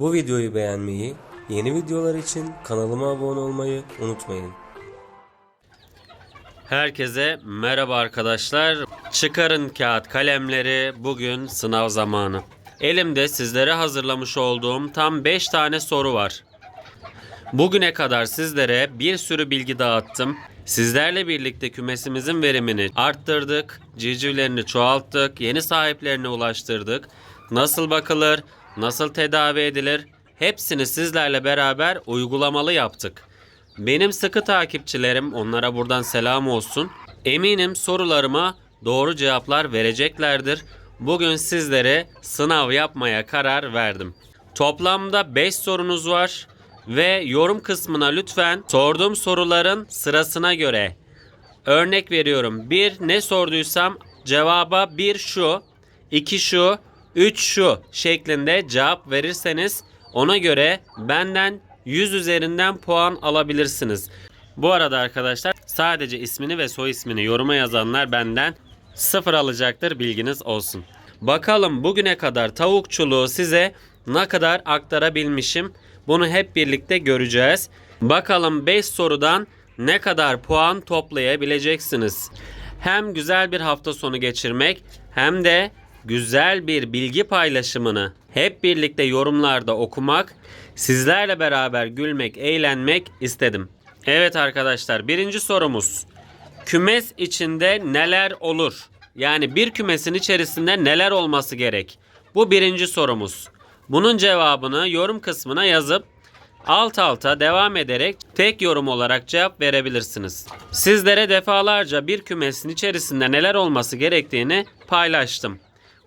Bu videoyu beğenmeyi, yeni videolar için kanalıma abone olmayı unutmayın. Herkese merhaba arkadaşlar. Çıkarın kağıt kalemleri. Bugün sınav zamanı. Elimde sizlere hazırlamış olduğum tam 5 tane soru var. Bugüne kadar sizlere bir sürü bilgi dağıttım. Sizlerle birlikte kümesimizin verimini arttırdık, civcivlerini çoğalttık, yeni sahiplerine ulaştırdık. Nasıl bakılır, nasıl tedavi edilir hepsini sizlerle beraber uygulamalı yaptık. Benim sıkı takipçilerim onlara buradan selam olsun. Eminim sorularıma doğru cevaplar vereceklerdir. Bugün sizlere sınav yapmaya karar verdim. Toplamda 5 sorunuz var ve yorum kısmına lütfen sorduğum soruların sırasına göre örnek veriyorum. Bir ne sorduysam cevaba bir şu, iki şu, üç şu şeklinde cevap verirseniz ona göre benden 100 üzerinden puan alabilirsiniz. Bu arada arkadaşlar sadece ismini ve soy ismini yoruma yazanlar benden sıfır alacaktır bilginiz olsun. Bakalım bugüne kadar tavukçuluğu size ne kadar aktarabilmişim bunu hep birlikte göreceğiz. Bakalım 5 sorudan ne kadar puan toplayabileceksiniz. Hem güzel bir hafta sonu geçirmek hem de güzel bir bilgi paylaşımını hep birlikte yorumlarda okumak, sizlerle beraber gülmek, eğlenmek istedim. Evet arkadaşlar birinci sorumuz. Kümes içinde neler olur? Yani bir kümesin içerisinde neler olması gerek? Bu birinci sorumuz. Bunun cevabını yorum kısmına yazıp alt alta devam ederek tek yorum olarak cevap verebilirsiniz. Sizlere defalarca bir kümesin içerisinde neler olması gerektiğini paylaştım.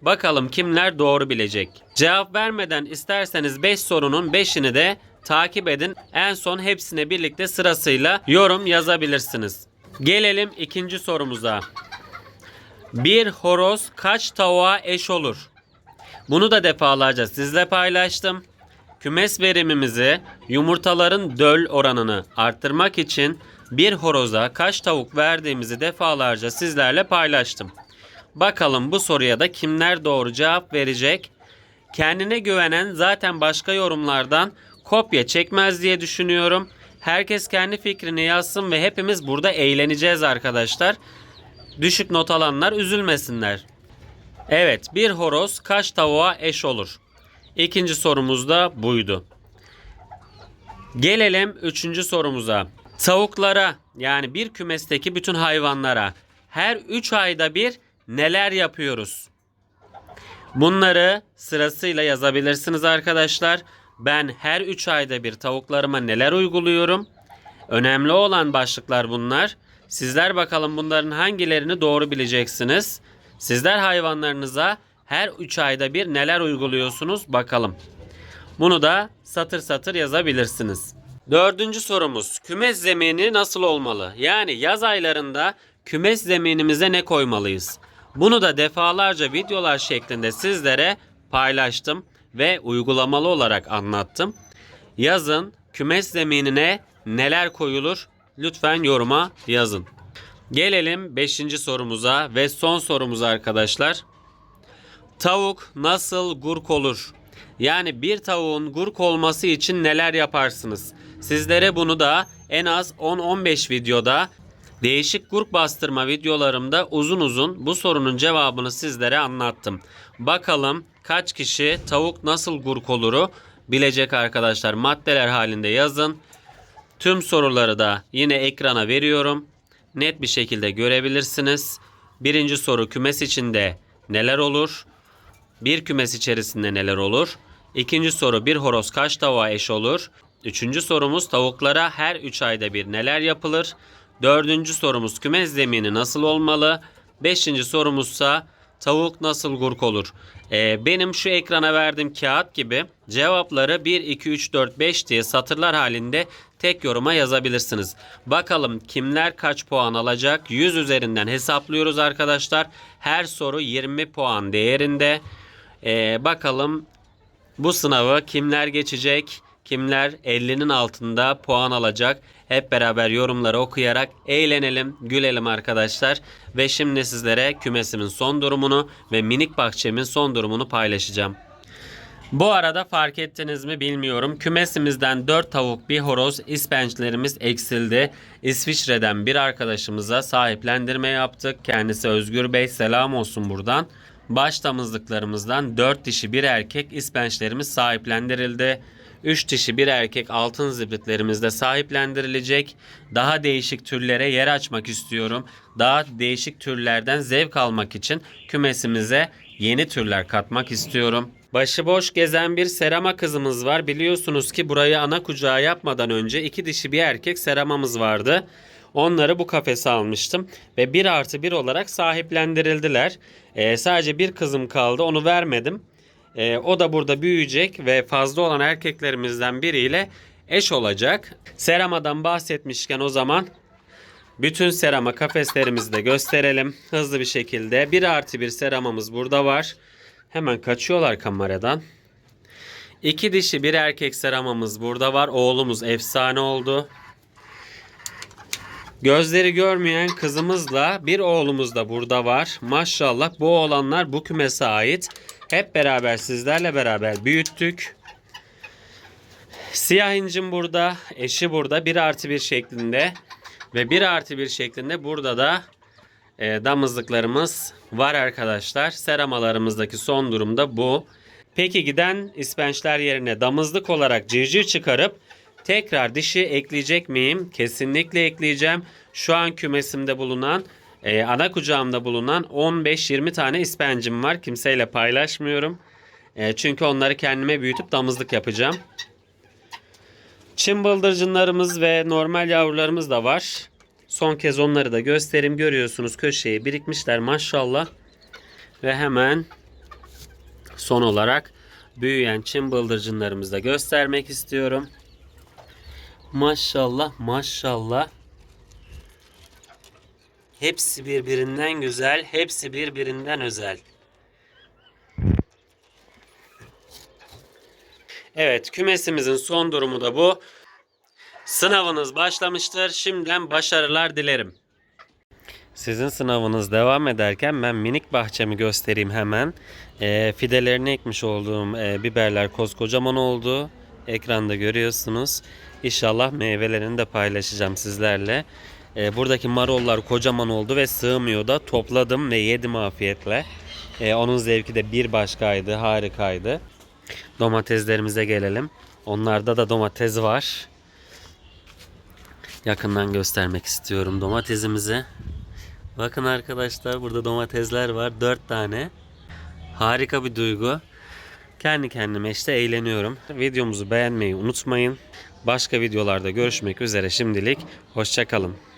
Bakalım kimler doğru bilecek. Cevap vermeden isterseniz 5 sorunun 5'ini de takip edin. En son hepsine birlikte sırasıyla yorum yazabilirsiniz. Gelelim ikinci sorumuza. Bir horoz kaç tavuğa eş olur? Bunu da defalarca sizle paylaştım. Kümes verimimizi, yumurtaların döl oranını arttırmak için bir horoza kaç tavuk verdiğimizi defalarca sizlerle paylaştım. Bakalım bu soruya da kimler doğru cevap verecek? Kendine güvenen zaten başka yorumlardan kopya çekmez diye düşünüyorum. Herkes kendi fikrini yazsın ve hepimiz burada eğleneceğiz arkadaşlar. Düşük not alanlar üzülmesinler. Evet, bir horoz kaç tavuğa eş olur? İkinci sorumuz da buydu. Gelelim üçüncü sorumuza. Tavuklara yani bir kümesteki bütün hayvanlara her 3 ayda bir neler yapıyoruz? Bunları sırasıyla yazabilirsiniz arkadaşlar. Ben her 3 ayda bir tavuklarıma neler uyguluyorum? Önemli olan başlıklar bunlar. Sizler bakalım bunların hangilerini doğru bileceksiniz. Sizler hayvanlarınıza her 3 ayda bir neler uyguluyorsunuz bakalım. Bunu da satır satır yazabilirsiniz. Dördüncü sorumuz. Kümes zemini nasıl olmalı? Yani yaz aylarında kümes zeminimize ne koymalıyız? Bunu da defalarca videolar şeklinde sizlere paylaştım ve uygulamalı olarak anlattım. Yazın kümes zeminine neler koyulur? Lütfen yoruma yazın. Gelelim 5. sorumuza ve son sorumuza arkadaşlar. Tavuk nasıl gurk olur? Yani bir tavuğun gurk olması için neler yaparsınız? Sizlere bunu da en az 10-15 videoda değişik gurk bastırma videolarımda uzun uzun bu sorunun cevabını sizlere anlattım. Bakalım kaç kişi tavuk nasıl gurk oluru bilecek arkadaşlar. Maddeler halinde yazın. Tüm soruları da yine ekrana veriyorum. Net bir şekilde görebilirsiniz. Birinci soru kümes içinde neler olur? Bir kümes içerisinde neler olur? İkinci soru bir horoz kaç tavuğa eş olur? Üçüncü sorumuz tavuklara her 3 ayda bir neler yapılır? Dördüncü sorumuz kümes zemini nasıl olmalı? Beşinci sorumuzsa tavuk nasıl gurk olur? Ee, benim şu ekrana verdiğim kağıt gibi cevapları 1, 2, 3, 4, 5 diye satırlar halinde tek yoruma yazabilirsiniz. Bakalım kimler kaç puan alacak? 100 üzerinden hesaplıyoruz arkadaşlar. Her soru 20 puan değerinde. Ee, bakalım bu sınavı kimler geçecek? Kimler 50'nin altında puan alacak? Hep beraber yorumları okuyarak eğlenelim, gülelim arkadaşlar. Ve şimdi sizlere kümesimin son durumunu ve minik bahçemin son durumunu paylaşacağım. Bu arada fark ettiniz mi bilmiyorum. Kümesimizden 4 tavuk, bir horoz, ispençlerimiz eksildi. İsviçre'den bir arkadaşımıza sahiplendirme yaptık. Kendisi Özgür Bey selam olsun buradan. Baş damızlıklarımızdan 4 dişi bir erkek ispençlerimiz sahiplendirildi. 3 dişi bir erkek altın zibritlerimiz de sahiplendirilecek. Daha değişik türlere yer açmak istiyorum. Daha değişik türlerden zevk almak için kümesimize yeni türler katmak istiyorum. Başıboş gezen bir serama kızımız var. Biliyorsunuz ki burayı ana kucağı yapmadan önce iki dişi bir erkek seramamız vardı. Onları bu kafese almıştım ve bir artı bir olarak sahiplendirildiler. Ee, sadece bir kızım kaldı onu vermedim. Ee, o da burada büyüyecek ve fazla olan erkeklerimizden biriyle eş olacak. Seramadan bahsetmişken o zaman bütün serama kafeslerimizi de gösterelim hızlı bir şekilde. Bir artı bir seramamız burada var. Hemen kaçıyorlar kameradan. İki dişi bir erkek seramamız burada var. Oğlumuz efsane oldu. Gözleri görmeyen kızımızla bir oğlumuz da burada var. Maşallah bu oğlanlar bu kümese ait. Hep beraber sizlerle beraber büyüttük. Siyah incim burada, eşi burada bir artı bir şeklinde ve bir artı bir şeklinde burada da e, damızlıklarımız var arkadaşlar. Seramalarımızdaki son durumda bu. Peki giden ispençler yerine damızlık olarak civciv çıkarıp tekrar dişi ekleyecek miyim? Kesinlikle ekleyeceğim. Şu an kümesimde bulunan e, ana kucağımda bulunan 15-20 tane ispencim var. Kimseyle paylaşmıyorum. E, çünkü onları kendime büyütüp damızlık yapacağım. Çin bıldırcınlarımız ve normal yavrularımız da var. Son kez onları da göstereyim. Görüyorsunuz köşeye birikmişler maşallah. Ve hemen son olarak büyüyen çim bıldırcınlarımızı da göstermek istiyorum. Maşallah maşallah. Hepsi birbirinden güzel, hepsi birbirinden özel. Evet, kümesimizin son durumu da bu. Sınavınız başlamıştır. Şimdiden başarılar dilerim. Sizin sınavınız devam ederken ben minik bahçemi göstereyim hemen. Ee, fidelerini ekmiş olduğum e, biberler koskocaman oldu. Ekranda görüyorsunuz. İnşallah meyvelerini de paylaşacağım sizlerle. Ee, buradaki marollar kocaman oldu ve sığmıyor da topladım ve yedim afiyetle. Ee, onun zevki de bir başkaydı, harikaydı. Domateslerimize gelelim. Onlarda da domates var. Yakından göstermek istiyorum domatesimizi. Bakın arkadaşlar burada domatesler var. 4 tane. Harika bir duygu. Kendi kendime işte eğleniyorum. Videomuzu beğenmeyi unutmayın. Başka videolarda görüşmek üzere şimdilik. Hoşçakalın.